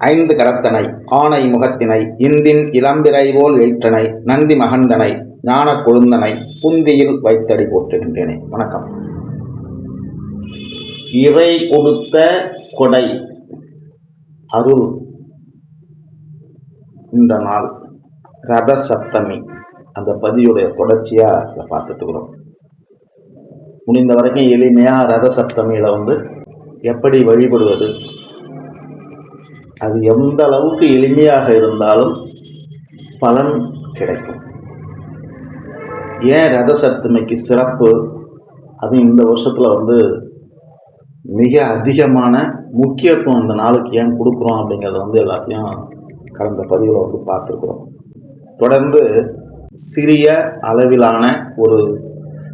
ஐந்து கரத்தனை ஆனை முகத்தினை இந்தின் இளம்பிறை போல் எயிற்றனை நந்தி மகந்தனை ஞான கொழுந்தனை புந்தியில் வைத்தடி போற்றுகின்றேனே. வணக்கம். இறை கொடுத்த கொடை அருள். இந்த நாள் ரத சப்தமி அந்த பதியுடைய தொடர்ச்சியாக இதை பார்த்துட்டு இருக்கிறோம். முடிந்த வரைக்கும் எளிமையாக ரத சப்தமியில் வந்து எப்படி வழிபடுவது அது எந்த அளவுக்கு எளிமையாக இருந்தாலும் பலன் கிடைக்கும். ஏன் ரத சப்தமிக்கு சிறப்பு? அது இந்த வருஷத்தில் வந்து மிக அதிகமான முக்கியத்துவம் இந்த நாளுக்கு ஏன் கொடுக்குறோம் அப்படிங்கிறத வந்து எல்லாத்தையும் கடந்த பதிவில் வந்து பார்த்துருக்குறோம். தொடர்ந்து சிறிய அளவிலான ஒரு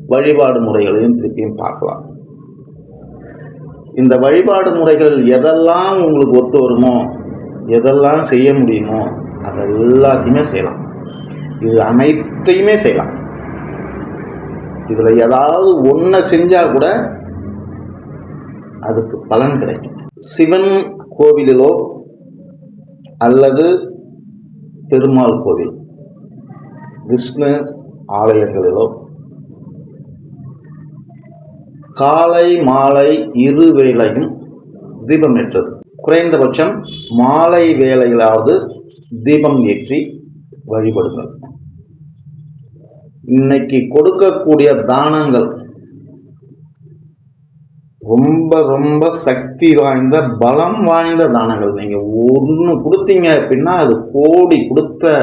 வழிபாடு முறைகளையும் திருப்பியும் பார்க்கலாம். இந்த வழிபாடு முறைகள் எதெல்லாம் உங்களுக்கு ஒத்து வருமோ எதெல்லாம் செய்ய முடியுமோ அதை எல்லாத்தையுமே செய்யலாம். இது அனைத்தையுமே செய்யலாம். இதில் ஏதாவது ஒன்றை செஞ்சால் கூட அதுக்கு பலன் கிடைக்கும். சிவன் கோவிலிலோ அல்லது பெருமாள் கோவில் விஷ்ணு ஆலயங்களிலோ காலை மாலை இரு வேளையும் தீபம் ஏற்றது குறைந்தபட்சம் மாலை வேளையிலாவது தீபம் ஏற்றி வழிபடுங்கள். இன்னைக்கு கொடுக்கக்கூடிய தானங்கள் ரொம்ப ரொம்ப சக்தி வாய்ந்த பலம் வாய்ந்த தானங்கள். நீங்கள் ஒன்று கொடுத்தீங்க அப்படின்னா அது கோடி கொடுத்த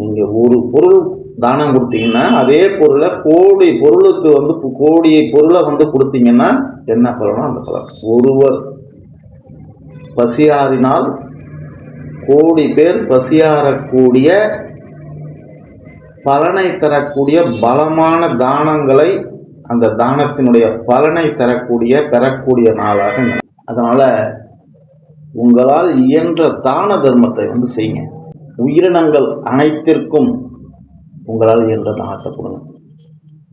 நீங்கள் ஒரு பொருள் தானம் கொடுத்தீங்கன்னா அதே பொருளை கோடி பொருளுக்கு வந்து கோடி பொருளை வந்து கொடுத்தீங்கன்னா என்ன பலனோ அந்த பலன். ஒருவர் பசியாறினால் கோடி பேர் பசியாறக்கூடிய பலனை தரக்கூடிய பலமான தானங்களை அந்த தானத்தினுடைய பலனை தரக்கூடிய பெறக்கூடிய நாளாக அதனால் உங்களால் இயன்ற தான தர்மத்தை வந்து செய்யுங்க. உயிரினங்கள் அனைத்திற்கும் உங்களால் இயன்ற தானத்தை கொடுங்க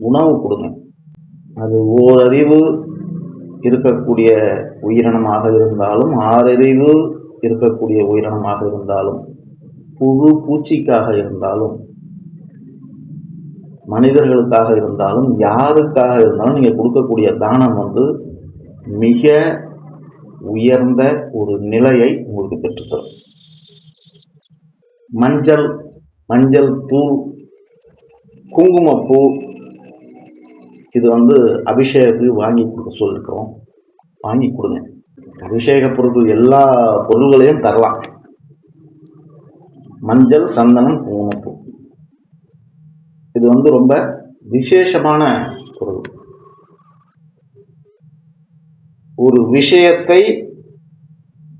உணவு கொடுங்க. அது ஓரறிவு இருக்கக்கூடிய உயிரினமாக இருந்தாலும் ஆறறிவு இருக்கக்கூடிய உயிரினமாக இருந்தாலும் புழு பூச்சிக்காக இருந்தாலும் மனிதர்களுக்காக இருந்தாலும் யாருக்காக இருந்தாலும் நீங்கள் கொடுக்கக்கூடிய தானம் வந்து மிக உயர்ந்த ஒரு நிலையை உங்களுக்கு பெற்றுத்தரும். மஞ்சள் மஞ்சள் தூள் குங்குமப்பூ இது வந்து அபிஷேகத்துக்கு வாங்கி கொடுக்க சொல்லியிருக்கிறோம் வாங்கி கொடுங்க. அபிஷேக பொருட்கள் எல்லா பொருள்களையும் தரலாம். மஞ்சள் சந்தனம் குங்குமப்பூ. இது வந்து ரொம்ப விசேஷமான பொருள். ஒரு விஷயத்தை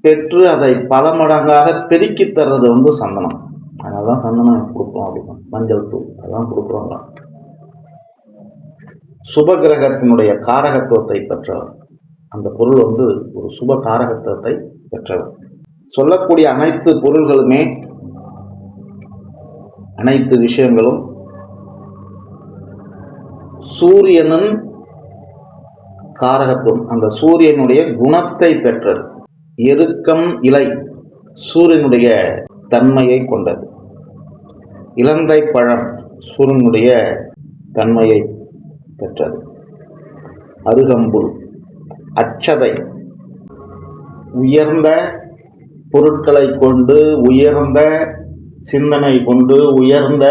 பெற்று அதை பல மடங்காக பெருக்கி தர்றது வந்து சந்தனம். அதனால தான் சந்தனம் கொடுக்குறோம் அப்படின்னா. மஞ்சள் தூள் அதான் கொடுக்குறோங்க சுப கிரகத்தினுடைய காரகத்துவத்தை பெற்றவர். அந்த பொருள் வந்து ஒரு சுப காரகத்துவத்தை பெற்றவர். சொல்லக்கூடிய அனைத்து பொருள்களுமே அனைத்து விஷயங்களும் சூரியனின் காரகத்துவம். அந்த சூரியனுடைய குணத்தை பெற்றது. எருக்கம் இலை சூரியனுடைய தன்மையை கொண்டது. இலந்தை பழம் சூரியனுடைய தன்மையை பெற்றது. அருகம்புல் அச்சதை. உயர்ந்த பொருட்களை கொண்டு உயர்ந்த சிந்தனை கொண்டு உயர்ந்த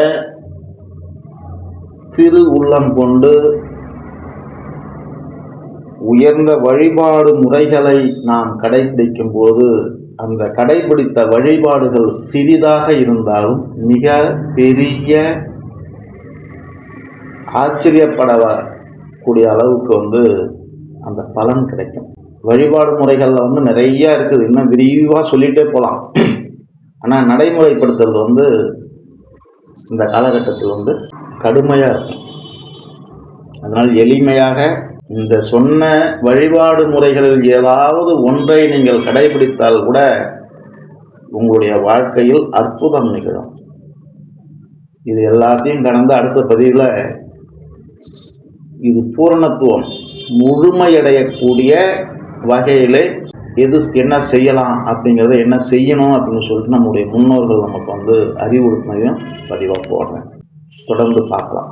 சிறு உள்ளம் கொண்டு உயர்ந்த வழிபாடு முறைகளை நாம் கடைபிடிக்கும் போது அந்த கடைபிடித்த வழிபாடுகள் சிறிதாக இருந்தாலும் மிக பெரிய ஆச்சரியப்படக்கூடிய அளவுக்கு வந்து அந்த பலன் கிடைக்கும். வழிபாடு முறைகளில் வந்து நிறையா இருக்குது. இன்னும் விரிவாக சொல்லிகிட்டே போகலாம் ஆனால் நடைமுறைப்படுத்துறது வந்து இந்த காலகட்டத்தில் வந்து கடுமையாக இருக்கும். அதனால் எளிமையாக இந்த சொன்ன வழிபாடு முறைகளில் ஏதாவது ஒன்றை நீங்கள் கடைபிடித்தால் கூட உங்களுடைய வாழ்க்கையில் அற்புதம் நிகழும். இது எல்லாத்தையும் கடந்து அடுத்த பதிவில் இது பூரணத்துவம் முழுமையடையக்கூடிய வகையிலே எது என்ன செய்யலாம் அப்படிங்கிறத என்ன செய்யணும் அப்படின்னு சொல்லிட்டு நம்முடைய முன்னோர்கள் நமக்கு வந்து அறிவுறுத்தினையும் பதிவாக போடுறேன். தொடர்ந்து பார்க்கலாம்.